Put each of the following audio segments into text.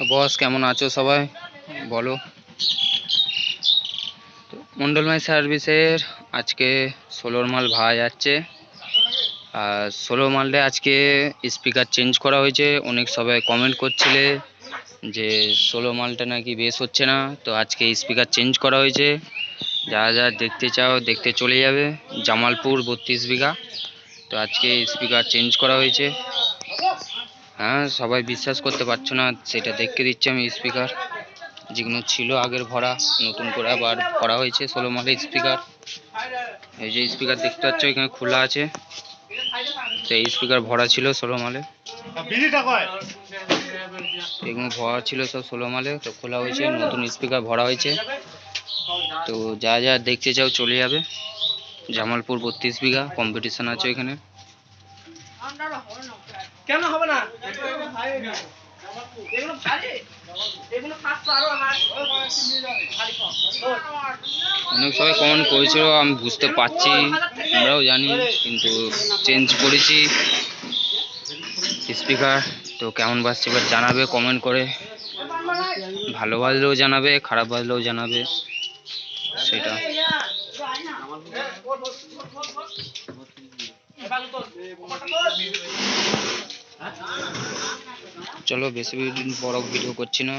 বস, কেমন আছো সবাই? বলো। তো মন্ডল মাই সার্ভিসের আজকে ষোলোর মাল ভাড়া যাচ্ছে। আর ষোলো মালটা আজকে স্পিকার চেঞ্জ করা হয়েছে। অনেক সবাই কমেন্ট করছিলে যে ষোলো মালটা নাকি বেশ হচ্ছে না। তো আজকে স্পিকার চেঞ্জ করা হয়েছে। যারা যারা দেখতে চাও দেখতে চলে যাবে। জামালপুর বত্রিশ বিঘা। তো আজকে স্পিকার চেঞ্জ করা হয়েছে। হ্যাঁ সবাই বিশ্বাস করতে পারছ না, সেটা দেখে দিচ্ছি আমি স্পিকার যেগুলো ছিল আগের ভরা, নতুন করে আবার ভরা হয়েছে, ষোলো মালের স্পিকার এই যে স্পিকার দেখতে পাচ্ছ, এখানে খোলা আছে। তো এই স্পিকার ভরা ছিল ষোলো মালে। এগুলো ভরা ছিল সব ষোলো মালে, তো খোলা হয়েছে, নতুন স্পিকার ভরা হয়েছে। তো যা যা দেখতে চাও চলে যাবে। জামালপুর বত্রিশ বিঘা কম্পিটিশন আছে এখানে। কেন হবে না? অনেক সবাই কমেন্ট করেছিল, আমি বুঝতে পারছি, আমরাও জানি, কিন্তু চেঞ্জ করেছি। স্পিকার তো কেমন বাজছে এবার জানাবে কমেন্ট করে। ভালো বাজলেও জানাবে, খারাপ বাজলেও জানাবে, সেটা। চলো, বেশি বড় ভিডিও করছি না।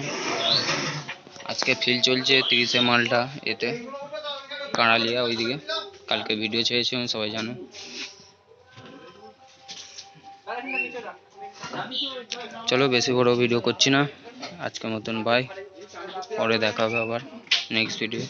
আজকে ফিল চলছে তিরিশে মালটা এতে। কাঁড়ালিয়া ওইদিকে। কালকে ভিডিও ছেড়েছিলাম সবাই জানো। চলো, বেশি বড় ভিডিও করছি না। আজকের মতন বাই পরে দেখা হবে আবার নেক্সট ভিডিও